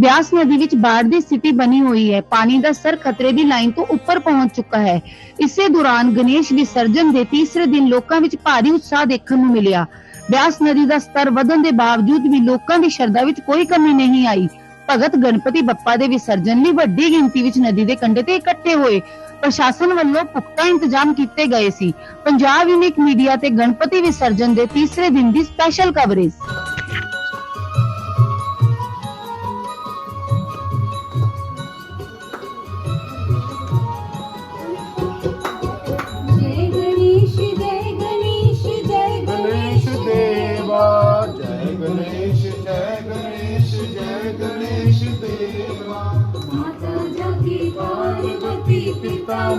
ਬਿਆਸ ਨਦੀ ਵਿੱਚ ਬਾੜ ਦੀ ਸਥਿਤੀ ਬਣੀ ਹੋਈ ਹੈ। ਪਾਣੀ ਦਾ ਸਰ ਖਤਰੇ ਦੀ ਲਾਈਨ ਤੋਂ ਉੱਪਰ ਪਹੁੰਚ ਚੁੱਕਾ ਹੈ। ਇਸੇ ਦੌਰਾਨ ਗਣੇਸ਼ ਵਿਸਰਜਨ ਦੇ ਤੀਸਰੇ ਦਿਨ ਲੋਕਾਂ ਵਿੱਚ ਭਾਰੀ ਉਤਸ਼ਾਹ ਦੇਖਣ ਨੂੰ ਮਿਲਿਆ। ਬਿਆਸ ਨਦੀ ਦਾ ਸਤਰ ਵਧਣ ਦੇ ਬਾਵਜੂਦ ਵੀ ਲੋਕਾਂ ਦੀ ਸ਼ਰਧਾ ਵਿੱਚ ਕੋਈ ਕਮੀ ਨਹੀਂ ਆਈ। ਭਗਤ ਗਣਪਤੀ ਬੱਪਾ ਦੇ ਵਿਸਰਜਨ ਲਈ ਵੱਡੀ ਗਿਣਤੀ ਵਿੱਚ ਨਦੀ ਦੇ ਕੰਢੇ ਤੇ ਇਕੱਠੇ ਹੋਏ। ਪ੍ਰਸ਼ਾਸਨ ਵੱਲੋਂ ਪੁਖਤਾ ਇੰਤਜ਼ਾਮ ਕੀਤੇ ਗਏ ਸੀ। ਪੰਜਾਬ ਯੂਨਿਕ ਮੀਡੀਆ ਤੇ ਗਣਪਤੀ ਵਿਸਰਜਨ ਦੇ ਤੀਸਰੇ ਦਿਨ ਦੀ ਸਪੈਸ਼ਲ ਕਵਰੇਜ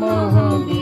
Mahabhi.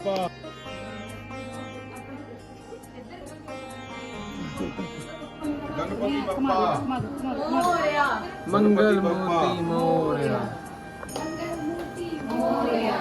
ਆਪਾਂ। ਗਣਪਤੀ ਬੱਪਾ। ਮੋਰਿਆ ਮੰਗਲ ਮੂਰਤੀ ਮੋਰਿਆ। ਮੰਗਲ ਮੂਰਤੀ ਮੋਰਿਆ।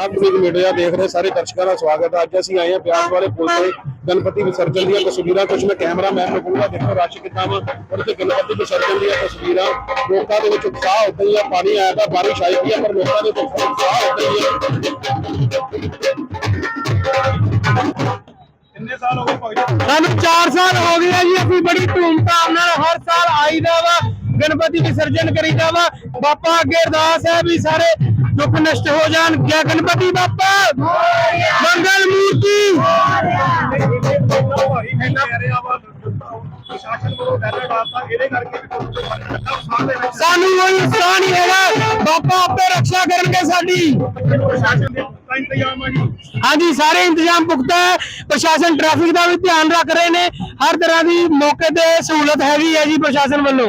ਆਪ ਜੀ ਮੀਡੀਆ ਦੇਖ ਰਹੇ ਸਾਰੇ ਦਰਸ਼ਕਾਂ ਦਾ ਸਵਾਗਤ ਹੈ ਅੱਜ ਅਸੀਂ ਆਏ ਹਾਂ ਬਿਆਸ ਵਾਲੇ ਪੁਲ ਤੇ ਗਣਪਤੀ ਵਿਸਰਜਨ ਦੀਆਂ ਤਸਵੀਰਾਂ। ਕੁਝ ਮੈਂ ਕੈਮਰਾਮੈਨ ਨੂੰ ਕਹੂੰਗਾ ਦੇਖੋ ਰਸ਼ ਕਿੰਨਾ ਵਾ। ਔਰ ਤੇ ਗਣਪਤੀ ਵਿਸਰਜਨ ਦੀਆਂ ਤਸਵੀਰਾਂ। ਲੋਕਾਂ ਦੇ ਵਿੱਚ ਉਤਸ਼ਾਹ ਉਦਾਂ ਹੀ ਆ ਪਾਣੀ ਆਇਆ ਤਾਂ ਬਾਰਿਸ਼ ਆਈ ਪਈ ਆ ਪਰ ਲੋਕਾਂ ਦੇ ਵਿੱਚ ਉਤਸ਼ਾਹ ਉਦਾਂ ਹੀ ਆ। ਕਿੰਨੇ ਸਾਲ ਹੋ ਗਏ ਭਗਤ ਸਾਨੂੰ 4 ਸਾਲ ਹੋ ਗਏ ਆ ਜੀ ਅਸੀਂ ਬੜੀ ਧੂਮਧਾਮ ਨਾਲ ਹਰ ਸਾਲ ਆਈਦਾ ਵਾ। ਗਣਪਤੀ ਵਿਸਰਜਨ ਕਰੀਦਾ ਵਾ। ਬਾਪਾ ਅੱਗੇ ਅਰਦਾਸ ਹੈ ਵੀ ਸਾਰੇ ਦੁੱਖ ਨਸ਼ਟ ਹੋ ਜਾਣ, ਜੈ ਗਣਪਤੀ ਬਾਪਾ। ਮੰਗਲ ਮੂਰਤੀ। ਪ੍ਰਸ਼ਾਸਨ ਵੱਲੋਂ ਸਾਨੂੰ ਕੋਈ ਉਤਸ਼ਾਹ ਨਹੀਂ ਹੈਗਾ। ਬਾਪਾ ਆਪੇ ਰੱਖਿਆ ਕਰਨਗੇ ਸਾਡੀ। ਹਾਂਜੀ, ਸਾਰੇ ਇੰਤਜ਼ਾਮ ਪੁਖਤਾ ਹੈ। ਪ੍ਰਸ਼ਾਸਨ ਟ੍ਰੈਫਿਕ ਦਾ ਵੀ ਧਿਆਨ ਰੱਖ ਰਹੇ ਨੇ। ਹਰ ਤਰ੍ਹਾਂ ਦੀ ਮੌਕੇ ਤੇ ਸਹੂਲਤ ਹੈਗੀ ਹੈ ਜੀ ਪ੍ਰਸ਼ਾਸਨ ਵੱਲੋਂ।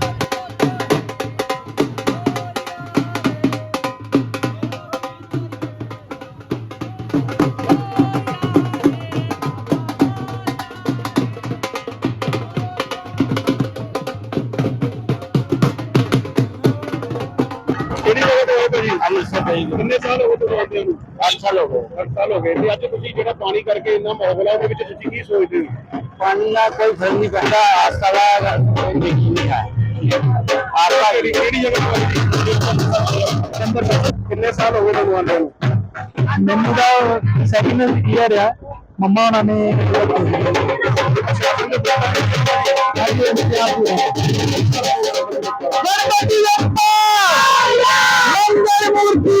ਜੀ ਕਿੰਨੇ ਸਾਲ ਹੋ ਗਏ ਤੁਹਾਨੂੰ ਆਉਂਦੇ ਨੂੰ? 8 ਸਾਲ ਹੋ ਗਏ। 8 ਸਾਲ ਹੋ ਗਏ। ਤੇ ਅੱਜ ਤੁਸੀਂ ਜਿਹੜਾ ਪਾਣੀ ਕਰਕੇ ਇੰਨਾ ਮਾਹੌਲ ਆ ਉਹਦੇ ਵਿੱਚ ਤੁਸੀਂ ਕੀ ਸੋਚਦੇ ਹੋ? ਪਾਣੀ ਦਾ ਕੋਈ ਫ਼ਰਕ ਨਹੀਂ ਪੈਂਦਾ। ਆਸਤਾ ਦਾ ਕੋਈ ਦੇਖੀ ਨਹੀਂ ਹੈ। ਆਪਾ ਕਿਹੜੀ ਕਿਹੜੀ ਜਗ੍ਹਾ ਤੋਂ ਆਏ ਜੀ? ਕਿੰਨੇ ਸਾਲ ਹੋ ਗਏ ਤੁਹਾਨੂੰ ਆਉਂਦੇ ਨੂੰ? ਮੈਨੂੰ ਦਾ ਸੈਕਿੰਡ ਈਅਰ ਆ। ਮੰਮਾ ਉਹਨਾਂ ਨੇ ਗਣਪਤੀ ਬੱਪਾ ਮੰਗਲ ਮੂਰਤੀ!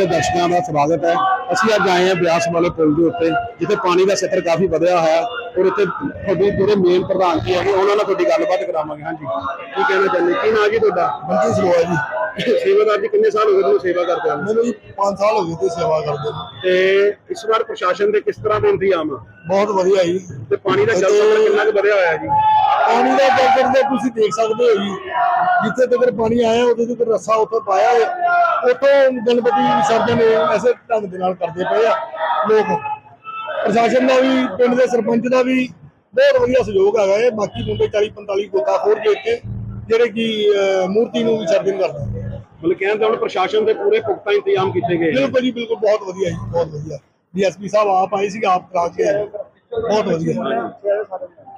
ਦੇ ਦਰਸ਼ਕਾਂ ਦਾ ਸਵਾਗਤ ਹੈ। ਅਸੀਂ ਅੱਜ ਆਏ ਹਾਂ ਬਿਆਸ ਵਾਲੇ ਪੁਲ ਦੇ ਉੱਤੇ, ਜਿੱਥੇ ਪਾਣੀ ਦਾ ਸਤਰ ਕਾਫੀ ਵਧਿਆ ਹੋਇਆ। ਔਰ ਇੱਥੇ ਤੁਹਾਡੇ ਜਿਹੜੇ ਮੇਨ ਪ੍ਰਧਾਨ ਜੀ ਹੈਗੇ ਉਹਨਾਂ ਨਾਲ ਤੁਹਾਡੀ ਗੱਲਬਾਤ ਕਰਾਵਾਂਗੇ। ਹਾਂਜੀ। ਕੀ ਕਹਿਣਾ ਚਾਹੁੰਦੇ? ਕੀ ਨਾਂ ਜੀ ਤੁਹਾਡਾ? ਬੰਦੀ ਸਲੋਆ ਜੀ। ਸੇਵਾਦਾਰ ਜੀ ਕਿੰਨੇ ਸਾਲ ਹੋ ਗਏ ਤੁਹਾਨੂੰ ਸੇਵਾ ਕਰਦੇ ਹੋ ਮੈਨੂੰ ਜੀ 5 ਸਾਲ ਹੋ ਗਏ ਤੇ ਸੇਵਾ ਕਰਦੇ ਨੂੰ। ਤੇ ਇਸ ਵਾਰ ਪ੍ਰਸ਼ਾਸਨ ਦੇ ਕਿਸ ਤਰ੍ਹਾਂ ਦੇ ਇੰਤਜ਼ਾਮ ਆ? ਬਹੁਤ ਵਧੀਆ ਜੀ। ਤੇ ਪਾਣੀ ਦਾ ਜਲ ਸਤਰ ਕਿੰਨਾ ਕੁ ਵਧਿਆ ਹੋਇਆ ਜੀ? ਪਾਣੀ ਦਾ ਜਲਦਰ ਦੇ ਤੁਸੀਂ ਦੇਖ ਸਕਦੇ ਹੋ ਜੀ। ਜਿੱਥੇ ਤੱਕ ਪਾਣੀ ਆਇਆ ਉਦੋਂ ਤੱਕ ਰੱਸਾ ਉੱਥੇ ਪਾਇਆ ਹੈ ਉੱਥੋਂ ਗਣਪਤੀ ਵਿਸਰਜਨ ਐਸੇ ਢੰਗ ਦੇ ਨਾਲ ਕਰਦੇ ਪਏ ਆ ਲੋਕ। ਪ੍ਰਸ਼ਾਸਨ ਦਾ ਵੀ ਪਿੰਡ ਦੇ ਸਰਪੰਚ ਦਾ ਵੀ ਬਹੁਤ ਵਧੀਆ ਸਹਿਯੋਗ ਹੈਗਾ ਹੈ ਬਾਕੀ ਮੁੰਡੇ 40 45 ਗੋਤਾ ਹੋਰ ਦੇ ਕੇ ਜਿਹੜੇ ਕਿ ਮੂਰਤੀ ਨੂੰ ਵਿਸਰਜਨ ਕਰਦੇ। ਮਤਲਬ ਕਹਿੰਦੇ ਹੁਣ ਪ੍ਰਸ਼ਾਸਨ ਦੇ ਪੂਰੇ ਪੁਖਤਾ ਇੰਤਜ਼ਾਮ ਕੀਤੇ ਗਏ। ਬਿਲਕੁਲ ਜੀ ਬਿਲਕੁਲ। ਬਹੁਤ ਵਧੀਆ ਜੀ ਬਹੁਤ ਵਧੀਆ। ਡੀਐਸਪੀ ਸਾਹਿਬ ਆਪ ਆਏ ਸੀ ਆਪ ਕਰਾ ਕੇ ਆਏ। ਬਹੁਤ ਵਧੀਆ।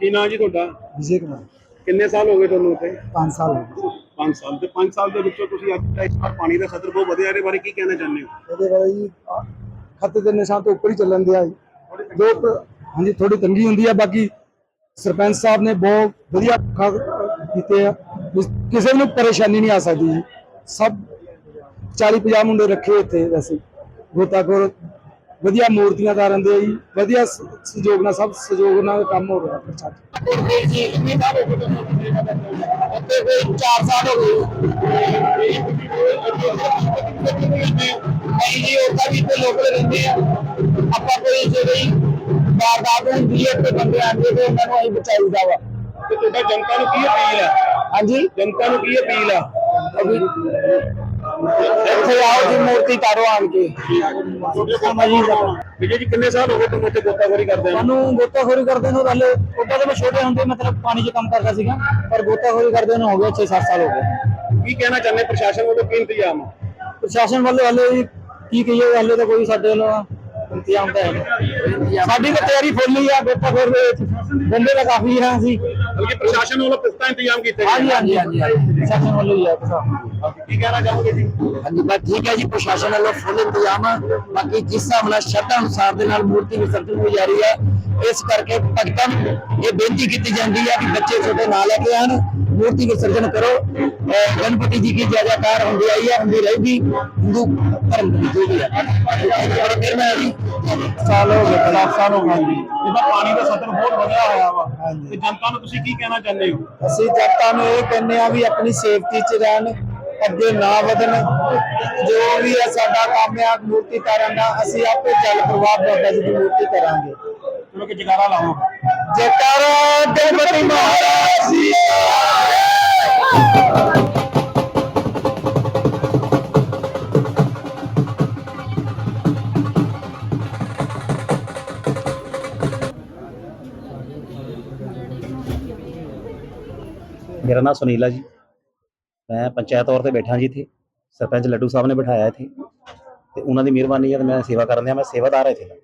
ਕੀ ਨਾਂ ਜੀ ਤੁਹਾਡਾ? ਵਿਜੇ ਕੁਮਾਰ। ਕਿੰਨੇ ਸਾਲ ਹੋ ਗਏ ਤੁਹਾਨੂੰ ਉੱਥੇ? 5 ਸਾਲ ਹੋ ਗਏ। 5 ਸਾਲ। ਤੇ 5 ਸਾਲ ਦੇ ਵਿੱਚੋਂ ਤੁਸੀਂ ਅੱਜ ਤੱਕ ਇਸ ਵਾਰ ਪਾਣੀ ਦਾ ਸਤਰ ਬਹੁਤ ਵਧਿਆ। ਇਹਦੇ ਬਾਰੇ ਕੀ ਕਹਿਣਾ ਚਾਹੁੰਦੇ ਹੋ? ਇਹਦੇ ਬਾਰੇ ਜੀ ਅਹ, ਖੱਤੇ ਦੇ ਨਿਸ਼ਾਨ ਤੋਂ ਉੱਪਰ ਹੀ ਚੱਲਣ ਦਿਆ ਜੀ। ਜੋ ਹਾਂਜੀ ਥੋੜੀ ਤੰਗੀ ਹੁੰਦੀ ਆ, ਬਾਕੀ ਸਰਪੰਚ ਸਾਹਿਬ ਨੇ ਬਹੁਤ ਵਧੀਆ ਕੀਤੇ ਆ। ਕਿਸੇ ਨੂੰ ਪਰੇਸ਼ਾਨੀ ਨਹੀਂ ਆ ਸਕਦੀ ਜੀ। ਸਭ 40 50 ਮੁੰਡੇ ਰੱਖੇ ਇੱਥੇ ਵੈਸੇ। ਗੋਤਾਖੋਰ ਵਧੀਆ ਮੂਰਤੀਆਂ ਦਾ ਰਹਿੰਦੇ ਆ ਜੀ ਵਧੀਆ ਸਹਿਯੋਗ ਨਾਲ ਸਭ ਸਹਿਯੋਗ ਨਾਲ ਕੰਮ ਹੋ ਰਿਹਾ ਪ੍ਰਸ਼ਾਸਨ ਚਾਰ ਸਾਲ ਹੋ ਗਏ ਨਹੀਂ ਜੀ ਉਹਦਾ ਵੀ ਤੇ ਲੋਕ ਰਹਿੰਦੇ ਆ ਆਪਾਂ ਕੋਈ ਜਿਹੜੀ ਵਾਰਦਾਤ ਹੁੰਦੀ ਹੈ ਤੇ ਬੰਦੇ ਆਉਂਦੇ ਤੇ ਉਹਨਾਂ ਨੂੰ ਅਸੀਂ ਬਚਾਈਦਾ ਵਾ ਤੇ ਤੁਹਾਡਾ ਜਨਤਾ ਨੂੰ ਕੀ ਅਪੀਲ ਹੈ? ਹਾਂਜੀ? ਜਨਤਾ ਨੂੰ ਕੀ ਅਪੀਲ ਆ ਇੱਥੇ ਆਓ ਜੀ ਮੂਰਤੀ ਤਾਰੋ ਆਣ ਕੇ। ਵਿਜੇ ਜੀ ਕਿੰਨੇ ਸਾਲ ਹੋ ਗਏ ਤੁਹਾਨੂੰ ਇੱਥੇ ਗੋਤਾਖੋਰੀ ਕਰਦੇ ਆ ਸਾਨੂੰ ਗੋਤਾਖੋਰੀ ਕਰਦੇ ਨੂੰ ਪਹਿਲੇ ਉੱਦਾਂ ਤਾਂ ਮੈਂ ਛੋਟੇ ਹੁੰਦੇ ਮਤਲਬ ਪਾਣੀ 'ਚ ਕੰਮ ਕਰਦਾ ਸੀਗਾ ਪਰ ਗੋਤਾਖੋਰੀ ਕਰਦੇ ਨੂੰ ਹੋ ਗਿਆ 6-7 ਸਾਲ ਹੋ ਗਏ। ਕੀ ਕਹਿਣਾ ਚਾਹੁੰਦੇ ਪ੍ਰਸ਼ਾਸਨ ਵੱਲੋਂ ਕੀ ਇੰਤਜ਼ਾਮ ਆ? ਪ੍ਰਸ਼ਾਸਨ ਵੱਲੋਂ ਹਲੇ ਕੀ ਕਹੀਏ ਹਲੇ ਤਾਂ ਕੋਈ ਸਾਡੇ ਵੱਲੋਂ ਇੰਤਜ਼ਾਮ ਤਾਂ ਹੈ ਨਹੀਂ ਸਾਡੀ ਤਾਂ ਤਿਆਰੀ ਫੁੱਲ ਆ ਗੋਤਾਖੋਰ ਦੇ ਵਿੱਚ ਬੰਦੇ ਤਾਂ ਕਾਫੀ ਹੈ ਅਸੀਂ ਬਲਕਿ ਪ੍ਰਸ਼ਾਸਨ ਵੱਲੋਂ ਪੁਖਤਾ ਇੰਤਜ਼ਾਮ ਕੀਤੇ ਗਏ। ਹਾਂਜੀ ਹਾਂਜੀ ਹਾਂਜੀ। ਪ੍ਰਸ਼ਾਸਨ ਵੱਲੋਂ ਹੀ ਆ ਕਿਸਾ ਕੀ ਕਹਿਣਾ ਚਾਹੋਗੇ ਜੀ? ਹਾਂਜੀ ਬਸ ਠੀਕ ਹੈ ਜੀ ਪ੍ਰਸ਼ਾਸਨ ਵੱਲੋਂ ਫੁੱਲ ਇੰਤਜ਼ਾਮ। ਬਾਕੀ ਜਿਸ ਹਿਸਾਬ ਨਾਲ ਸ਼ਰਧਾ ਅਨੁਸਾਰ ਦੇ ਨਾਲ ਮੂਰਤੀ ਵਿਸਰਜਨ ਹੋਈ ਜਾ ਰਹੀ ਹੈ। ਇਸ ਕਰਕੇ ਭਗਤਾਂ ਨੂੰ ਇਹ ਬੇਨਤੀ ਕੀਤੀ ਜਾਂਦੀ ਹੈ ਕਿ ਬੱਚੇ ਛੋਟੇ ਨਾ ਲੈ ਕੇ ਆਣ ਮੂਰਤੀ ਵਿਸਰਜਨ ਕਰੋ। ਗਣਪਤੀ ਜੀ ਕੀ ਜੈ ਜੈਕਾਰ ਹੁੰਦੀ ਆਈ ਹੈ ਹੁੰਦੀ ਰਹੇਗੀ ਹਿੰਦੂ ਧਰਮ ਦੀ ਜੋ ਵੀ ਹੈ ਸਾਲ ਹੋ ਗਏ 10 ਸਾਲ ਹੋ ਪਾਣੀ ਦਾ ਸਤਰ ਬਹੁਤ ਵਧਿਆ ਹੋਇਆ ਵਾ। ਤੇ ਜਨਤਾ ਨੂੰ ਤੁਸੀਂ ਕੀ ਕਹਿਣਾ ਚਾਹੁੰਦੇ ਹੋ? ਅਸੀਂ ਜਨਤਾ ਨੂੰ ਇਹ ਕਹਿੰਦੇ ਆ ਵੀ ਆਪਣੀ ਸੇਫਟੀ 'ਚ ਰਹਿਣ ਅੱਗੇ ਨਾ ਵਧਣ। ਜੋ ਵੀ ਹੈ ਸਾਡਾ ਕੰਮ ਆ ਮੂਰਤੀ ਤਾਰਨ ਦਾ ਅਸੀਂ ਆਪੇ ਜਲ ਪ੍ਰਵਾਹ ਬਾਬਾ ਜੀ ਦੀ ਮੂਰਤੀ ਕਰਾਂਗੇ ਚਲੋ ਕਿ ਜਗਾਰਾ ਲਾਓ। ਜੇਕਰ ਗਣਪਤੀ ਮਹਾਰਾਜ ਜੀ। ਮੇਰਾ ਨਾਮ ਸੁਨੀਲਾ ਜੀ। ਮੈਂ ਪੰਚਾਇਤ ਤੌਰ ਤੇ ਬੈਠਾ ਜੀ ਇੱਥੇ। ਸਰਪੰਚ ਲੱਡੂ ਸਾਹਿਬ ਨੇ ਬਿਠਾਇਆ ਇੱਥੇ। ਤੇ ਉਹਨਾਂ ਦੀ ਮਿਹਰਬਾਨੀ ਹੈ ਤੇ ਮੈਂ ਸੇਵਾ ਕਰਨ ਦਿਆਂ ਮੈਂ ਸੇਵਾਦਾਰ ਹਾਂ ਇੱਥੇ। ਦਾ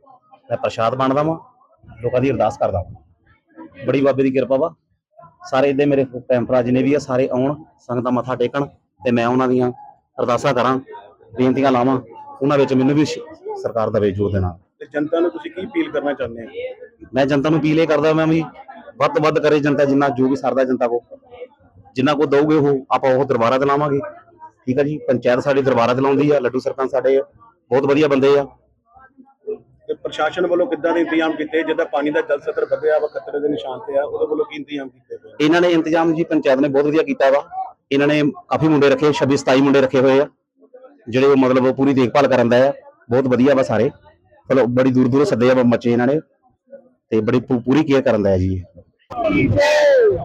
ਮੈਂ ਪ੍ਰਸ਼ਾਦ ਬਣਦਾ ਵਾਂ ਲੋਕਾਂ ਦੀ ਅਰਦਾਸ ਕਰਦਾ ਬੜੀ ਬਾਬੇ ਦੀ ਕਿਰਪਾ ਵਾ। ਸਾਰੇ ਇੱਦੇ ਮੇਰੇ ਭੈਣ ਭਰਾ ਜਿੰਨੇ ਵੀ ਆ ਸਾਰੇ ਆਉਣ ਸੰਗਤਾਂ ਮੱਥਾ ਟੇਕਣ ਤੇ ਮੈਂ ਉਹਨਾਂ ਦੀਆਂ ਅਰਦਾਸਾਂ ਕਰਾਂ ਬੇਨਤੀਆਂ ਲਾਵਾਂ ਉਹਨਾਂ ਵਿੱਚ ਮੈਨੂੰ ਵੀ ਸਰਕਾਰ ਦਾ ਵੇਜੋ ਦੇਣਾ ਤੇ ਜਨਤਾ ਨੂੰ ਤੁਸੀਂ ਕੀ ਅਪੀਲ ਕਰਨਾ ਚਾਹੁੰਦੇ ਹੋ? ਮੈਂ ਜਨਤਾ ਨੂੰ ਅਪੀਲ ਇਹ ਕਰਦਾ ਮੈਂ ਵੀ ਵੱਧ ਤੋਂ ਵੱਧ ਕਰੇ ਜਨਤਾ ਜਿੰਨਾ ਜੋ ਵੀ ਸਰਦਾ ਜਨਤਾ ਕੋ। ਜਿੰਨਾ ਕੋ ਦਊਗੇ ਉਹ ਆਪਾਂ ਉਹ ਦਰਬਾਰਾਂ ਤੇ ਲਾਵਾਂਗੇ। ਠੀਕ ਆ ਜੀ ਪੰਚਾਇਤ ਸਾਡੀ ਦਰਬਾਰਾਂ ਤੇ ਲਾਉਂਦੀ ਆ ਲੱਡੂ ਸਰਪੰਚ ਸਾਡੇ ਬਹੁਤ ਵਧੀਆ ਬੰਦੇ ਆ। ਤੇ ਪ੍ਰਸ਼ਾਸਨ ਵੱਲੋਂ ਕਿੱਦਾਂ ਦੇ ਇੰਤਜ਼ਾਮ ਕੀਤੇ? ਜਿੱਦਾਂ ਪਾਣੀ ਦਾ ਜਲ ਸਤਰ ਵਧਿਆ ਵਾ ਖਤਰੇ ਦੇ ਨਿਸ਼ਾਨ ਤੇ ਆ ਉਹਦੇ ਵੱਲੋਂ ਕੀ ਇੰਤਜ਼ਾਮ ਕੀਤੇ ਪਏ ਆ? ਇਹਨਾਂ ਨੇ ਇੰਤਜ਼ਾਮ ਜੀ ਪੰਚਾਇਤ ਨੇ ਬਹੁਤ ਵਧੀਆ ਕੀਤਾ ਵਾ। ਇਹਨਾਂ ਨੇ ਕਾਫੀ ਮੁੰਡੇ ਰੱਖੇ 26 27 ਮੁੰਡੇ ਰੱਖੇ ਹੋਏ ਆ। ਜਿਹੜੇ ਉਹ ਮਤਲਬ ਪੂਰੀ ਦੇਖਭਾਲ ਕਰਨ ਦਾ ਆ। ਬਹੁਤ ਵਧੀਆ ਵਾ ਸਾਰੇ। ਚਲੋ ਬੜੀ ਦੂਰ ਦੂਰੋਂ ਸੱਦੇ ਆ ਬੱਚੇ ਇਹਨਾਂ ਨੇ। ਤੇ ਬੜੀ ਪੂ- ਪੂਰੀ ਕੇਅਰ ਕਰਨ ਦਾ ਹੈ ਜੀ ਇਹ।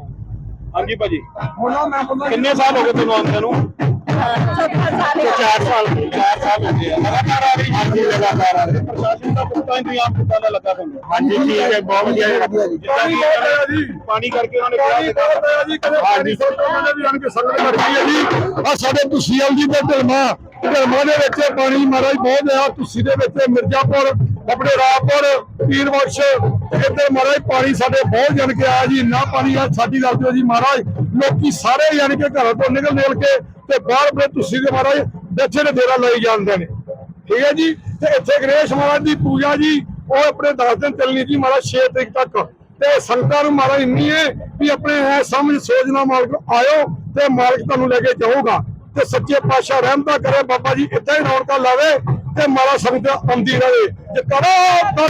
ਹਾਂਜੀ ਭਾਜੀ। ਕਿੰਨੇ ਸਾਲ ਹੋ ਗਏ ਤੁਹਾਨੂੰ ਆਉਂਦੇ ਨੂੰ? ਚਾਰ ਸਾਲ ਚਾਰ ਸਾਲ ਹੋ ਗਏ ਆ। ਲਗਾਤਾਰ ਆ ਰਹੀ ਹਾਂਜੀ ਲਗਾਤਾਰ ਆ ਰਹੀ ਪ੍ਰਸ਼ਾਸਨ ਦਾ ਪੁਖਤਾ ਇੰਤਜ਼ਾਮ ਕਿੱਦਾਂ ਦਾ ਲੱਗਾ ਤੁਹਾਨੂੰ ਹਾਂਜੀ ਠੀਕ ਹੈ ਬਹੁਤ ਵਧੀਆ ਪਾਣੀ ਬਹੁਤ ਜੀ। ਪਾਣੀ ਕਰਕੇ ਉਹਨੇ ਕਿਹਾ ਸੀਗਾ ਜੀ ਕਦੇ ਪਾਣੀ ਉਹਨਾਂ ਨੇ ਵੀ ਆਣ ਕੇ ਸੰਗਤ ਕਰਦੀ ਹੈ ਜੀ ਆ ਸਾਡੇ ਤੁਸੀਲ ਜੀ ਦੇ ਢਲਮਾ ਢਲਮਾ ਦੇ ਵਿੱਚ ਪਾਣੀ ਮਹਾਰਾਜ ਬਹੁਤ ਆ। ਤੁਸੀ ਦੇ ਵਿੱਚ ਮਿਰਜ਼ਾਪੁਰ ਆਪਣੇ ਰਾਪੁਰ ਪੀਰ ਬਖਸ਼ ਇੱਧਰ ਮਹਾਰਾਜ ਪਾਣੀ ਸਾਡੇ ਬਹੁਤ ਜਣ ਕੇ ਆਇਆ ਜੀ। ਇੰਨਾ ਪਾਣੀ ਆ ਸਾਡੀ ਗੱਲ ਤੇ ਜੀ ਮਹਾਰਾਜ। ਲੋਕੀ ਸਾਰੇ ਯਾਨੀ ਕਿ ਘਰਾਂ ਤੋਂ ਨਿਕਲ ਨਿਕਲ ਕੇ ਤੇ ਬਾਹਰ ਆਪਣੇ ਤੁਸੀ ਦੇ ਮਹਾਰਾਜ ਬੈਠੇ ਨੇ ਡੇਰਾ ਲਾਈ ਜਾਂਦੇ ਨੇ। ਠੀਕ ਹੈ ਜੀ? ਤੇ ਇੱਥੇ ਗਣੇਸ਼ ਮਹਾਰਾਜ ਦੀ ਪੂਜਾ ਜੀ, ਉਹ ਆਪਣੇ 10 ਦਿਨ ਚੱਲਣੀ ਜੀ ਮਹਾਰਾਜ 6 ਤਰੀਕ ਤੱਕ। ਤੇ ਸੰਗਤਾਂ ਨੂੰ ਮਹਾਰਾਜ ਇੰਨੀ ਹੈ ਵੀ ਆਪਣੇ ਐ ਸਮਝ ਸੋਚਣਾ ਮਾਲਕ ਆਇਓ ਤੇ ਮਾਲਕ ਤੁਹਾਨੂੰ ਲੈ ਕੇ ਜਾਊਗਾ। ਤੇ ਸੱਚੇ ਪਾਤਸ਼ਾਹ ਰਹਿਮਤਾ ਕਰੇ, ਬਾਬਾ ਜੀ ਇੱਦਾਂ ਹੀ ਰੌਣਕਾਂ ਲਾਵੇ ਤੇ ਮਾਰਾ ਸੰਗਤ ਆਉਂਦੀ ਰਹੇ। ਜੇ ਕਰੋ ਤਾਂ